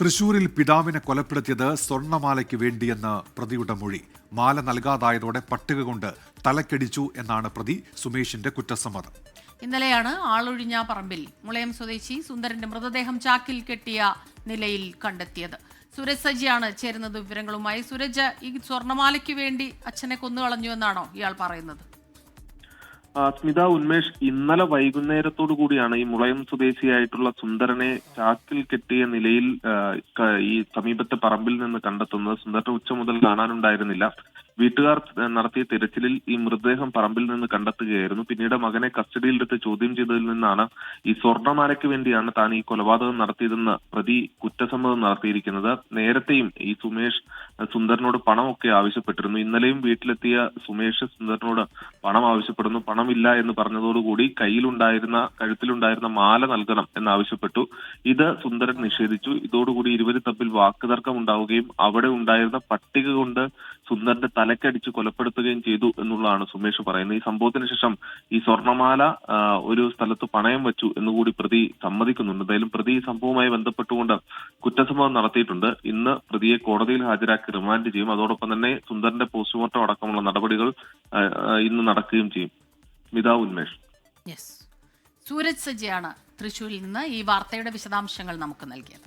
തൃശൂരിൽ പിതാവിനെ കൊലപ്പെടുത്തിയത് സ്വർണമാലയ്ക്ക് വേണ്ടിയെന്ന് പ്രതിയുടെ മൊഴി. മാല നൽകാതായതോടെ പട്ടിക കൊണ്ട് തലക്കടിച്ചു എന്നാണ് പ്രതി സുമേഷിന്റെ കുറ്റസമ്മതം. ഇന്നലെയാണ് ആളൊഴിഞ്ഞ പറമ്പിൽ മുളയം സ്വദേശി സുന്ദരന്റെ മൃതദേഹം ചാക്കിൽ കെട്ടിയ നിലയിൽ കണ്ടെത്തിയത്. സുരജ് സജിയാണ് ചേരുന്നത് വിവരങ്ങളുമായി. സുരജ് ഈ സ്വർണമാലയ്ക്ക് വേണ്ടി അച്ഛനെ കൊന്നുകളഞ്ഞു എന്നാണോ ഇയാൾ പറയുന്നത്? സ്മിത ഉന്മേഷ് ഇന്നലെ വൈകുന്നേരത്തോടു കൂടിയാണ് ഈ മുളയം സ്വദേശിയായിട്ടുള്ള സുന്ദരനെ ചാക്കിൽ കെട്ടിയ നിലയിൽ ഈ സമീപത്തെ പറമ്പിൽ നിന്ന് കണ്ടെത്തുന്നത്. സുന്ദരനെ ഉച്ച മുതൽ കാണാനുണ്ടായിരുന്നില്ല. വീട്ടുകാർ നടത്തിയ തിരച്ചിലിൽ ഈ മൃതദേഹം പറമ്പിൽ നിന്ന് കണ്ടെത്തുകയായിരുന്നു. പിന്നീട് മകനെ കസ്റ്റഡിയിലെടുത്ത് ചോദ്യം ചെയ്തതിൽ നിന്നാണ് ഈ സ്വർണമാലയ്ക്ക് വേണ്ടിയാണ് താൻ ഈ കൊലപാതകം നടത്തിയതെന്ന് പ്രതി കുറ്റസമ്മതം നടത്തിയിരിക്കുന്നത്. നേരത്തെയും ഈ സുമേഷ് സുന്ദരനോട് പണമൊക്കെ ആവശ്യപ്പെട്ടിരുന്നു. ഇന്നലെയും വീട്ടിലെത്തിയ സുമേഷ് സുന്ദരനോട് പണം ആവശ്യപ്പെടുന്നു. പണമില്ല എന്ന് പറഞ്ഞതോടുകൂടി കയ്യിലുണ്ടായിരുന്ന കഴുത്തിലുണ്ടായിരുന്ന മാല നൽകണം എന്നാവശ്യപ്പെട്ടു. ഇത് സുന്ദരൻ നിഷേധിച്ചു. ഇതോടുകൂടി ഇരുവരും തമ്മിൽ വാക്കുതർക്കം ഉണ്ടാവുകയും അവിടെ ഉണ്ടായിരുന്ന പട്ടിക കൊണ്ട് സുന്ദരന്റെ തലക്കടിച്ച് കൊലപ്പെടുത്തുകയും ചെയ്തു എന്നുള്ളതാണ് സുമേഷ് പറയുന്നത്. ഈ സംഭവത്തിന് ശേഷം ഈ സ്വർണമാല ഒരു സ്ഥലത്ത് പണയം വെച്ചു എന്നുകൂടി പ്രതി സമ്മതിക്കുന്നുണ്ട്. എന്തായാലും പ്രതി ഈ സംഭവവുമായി ബന്ധപ്പെട്ടുകൊണ്ട് കുറ്റസമ്മതം നടത്തിയിട്ടുണ്ട്. ഇന്ന് പ്രതിയെ കോടതിയിൽ ഹാജരാക്കി റിമാൻഡ് ചെയ്യും. അതോടൊപ്പം തന്നെ സുന്ദറിന്റെ പോസ്റ്റ്മോർട്ടം അടക്കമുള്ള നടപടികൾ ഇന്ന് നടക്കുകയും ചെയ്യും. മിതാ ഉന്മേഷ്. സൂരജ് സജിയാണ് തൃശൂരിൽ നിന്ന് ഈ വാർത്തയുടെ വിശദാംശങ്ങൾ നമുക്ക് നൽകിയത്.